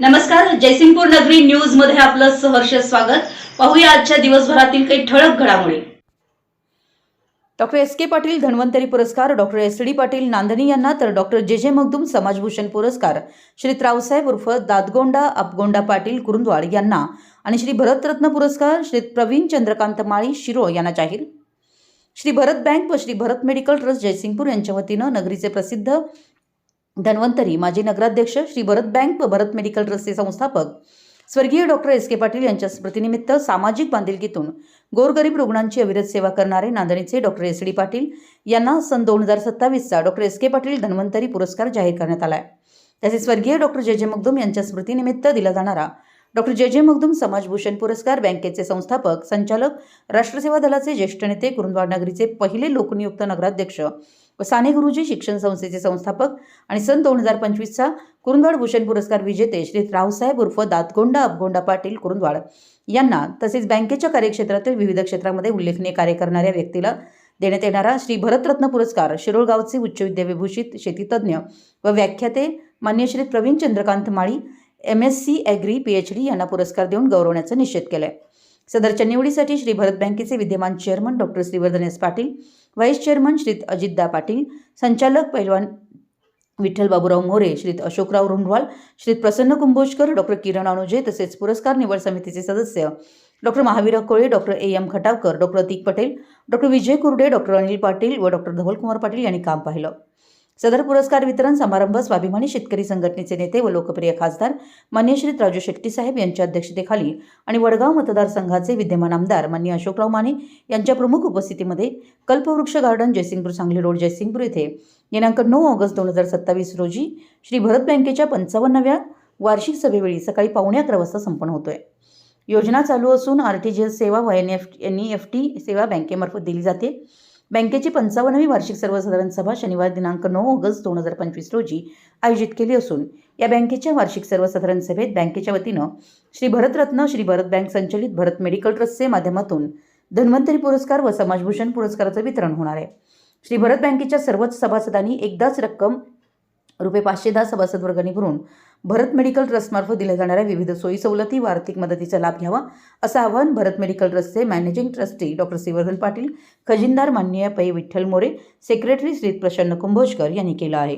नमस्कार जयसिंगपूर नगरी न्यूजमध्ये आपलं सहर्ष स्वागत. पाहूया आजच्या दिवसभरातील काही ठळक घडामोडी. Doctor S K Patil Dhanvantari पुरस्कार doctor S D Patil Nandani यांना तर डॉक्टर जे जे मगदूम समाजभूषण पुरस्कार श्री रावसाहेब उर्फ दादगोंडा अपगोंडा पाटील कुरुंदवाड यांना आणि श्री भरतरत्न पुरस्कार श्री प्रवीण चंद्रकांत माळी शिरो यांना जाहीर. श्री भरत बँक व श्री भरत मेडिकल ट्रस्ट जयसिंगपूर यांच्या वतीनं नगरीचे प्रसिद्ध धन्वंतरी माजी नगराध्यक्ष श्री भरत बँक व भरत मेडिकल ट्रस्टचे संस्थापक स्वर्गीय डॉक्टर एस के पाटील यांच्या स्मृतीनिमित्त सामाजिक बांधिलकीतून गोरगरीब रुग्णांची अविरत सेवा करणारे नांदणीचे डॉक्टर एस डी पाटील यांना सन दोन हजार सत्तावीसचा doctor S K Patil Dhanvantari पुरस्कार जाहीर करण्यात आला आहे तसेच स्वर्गीय डॉक्टर जे जे मगदुम यांच्या स्मृतीनिमित्त दिला जाणारा डॉक्टर जे जे मगदुम समाजभूषण पुरस्कार बँकेचे संस्थापक संचालक राष्ट्रसेवा दलाचे ज्येष्ठ नेते कुरुंदवाड नगरीचे पहिले लोकनियुक्त नगराध्यक्ष व साने गुरुजी शिक्षण संस्थेचे संस्थापक आणि सन दोन हजार पंचवीसचा कुरुंदवाड भूषण पुरस्कार विजेते श्री रावसाहेब उर्फ दातगोंडा अपगोंडा पाटील कुरुंदवाड यांना तसेच बँकेच्या कार्यक्षेत्रातील विविध क्षेत्रामध्ये उल्लेखनीय कार्य करणाऱ्या व्यक्तीला देण्यात येणारा श्री भरतरत्न पुरस्कार शिरोळगावचे उच्च विद्याविभूषित शेतीतज्ञ व व्याख्याते मान्य Shri Pravin Chandrakant Mali M S C agri P H D यांना पुरस्कार देऊन गौरवण्याचा निश्चित आहे सदरच्या निवडीसाठी श्री भरत बँकेचे विद्यमान chairman doctor Shrivardhan S Patil vice chairman Shri Ajitda Patil संचालक पैलवान विठ्ठल बाबूराव मोरे श्रीत अशोकराव रुंढवाल श्री प्रसन्न कुंभोजकर डॉक्टर किरण अनुजे तसेच पुरस्कार निवड समितीचे सदस्य doctor Mahavir Kole doctor A M Khatavkar doctor Atik Patel doctor Vijay Kurde doctor Anil Patil व डॉक्टर धवलकुमार पाटील यांनी काम पाहिलं. सदर पुरस्कार वितरण समारंभ स्वाभिमानी शेतकरी संघटनेचे नेते व लोकप्रिय खासदार मान्य श्री राजू शेट्टीसाहेब यांच्या अध्यक्षतेखाली आणि वडगाव मतदारसंघाचे विद्यमान आमदार मान्य अशोकराव माने यांच्या प्रमुख उपस्थितीमध्ये कल्पवृक्ष गार्डन जयसिंगपूर सांगली रोड जयसिंगपूर येथे दिनांक नऊ ऑगस्ट दोन हजार सत्तावीस रोजी श्री भरत बँकेच्या पंचावन्नव्या वार्षिक सभेवेळी सकाळी पावणे अकरा वाजता संपन्न होतोय. योजना चालू असून आर टी जी एस सेवा व N F N E F T सेवा बँकेमार्फत दिली जाते. बँकेची पंचावन्नवी वार्षिक सर्वसाधारण सभा शनिवार दिनांक नऊ ऑगस्ट दोन हजार पंचवीस रोजी आयोजित केली असून या बँकेच्या वार्षिक सर्वसाधारण सभेत बँकेच्या वतीनं श्री भरतरत्न श्री भरत बँक संचलित भरत मेडिकल ट्रस्टचे माध्यमातून धन्वंतरी पुरस्कार व समाजभूषण पुरस्काराचं वितरण होणार आहे. श्री भरत बँकेच्या सर्वच सभासदांनी एकदाच रक्कम रुपये पाचशे दहा सभासद वर्गांनी भरून भरत मेडिकल ट्रस्टमार्फत दिल्या जाणाऱ्या विविध सोयी सवलती व आर्थिक मदतीचा लाभ घ्यावा असं आवाहन भरत मेडिकल ट्रस्टचे managing trustee doctor Shrivardhan Patil खजिनदार माननीय पै. विठ्ठल मोरे सेक्रेटरी श्री प्रसन्न कुंभोजकर यांनी केलं आहे.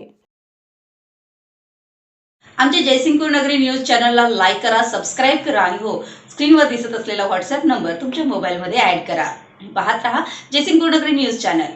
आमच्या जयसिंगपूर नगरी न्यूज चॅनलला लाईक करा सबस्क्राईब करा आणि हो स्क्रीनवर दिसत असलेला व्हॉट्सअप नंबर तुमच्या मोबाईलमध्ये ॲड करा. पाहत रहा जयसिंगपूर नगरी न्यूज चॅनल.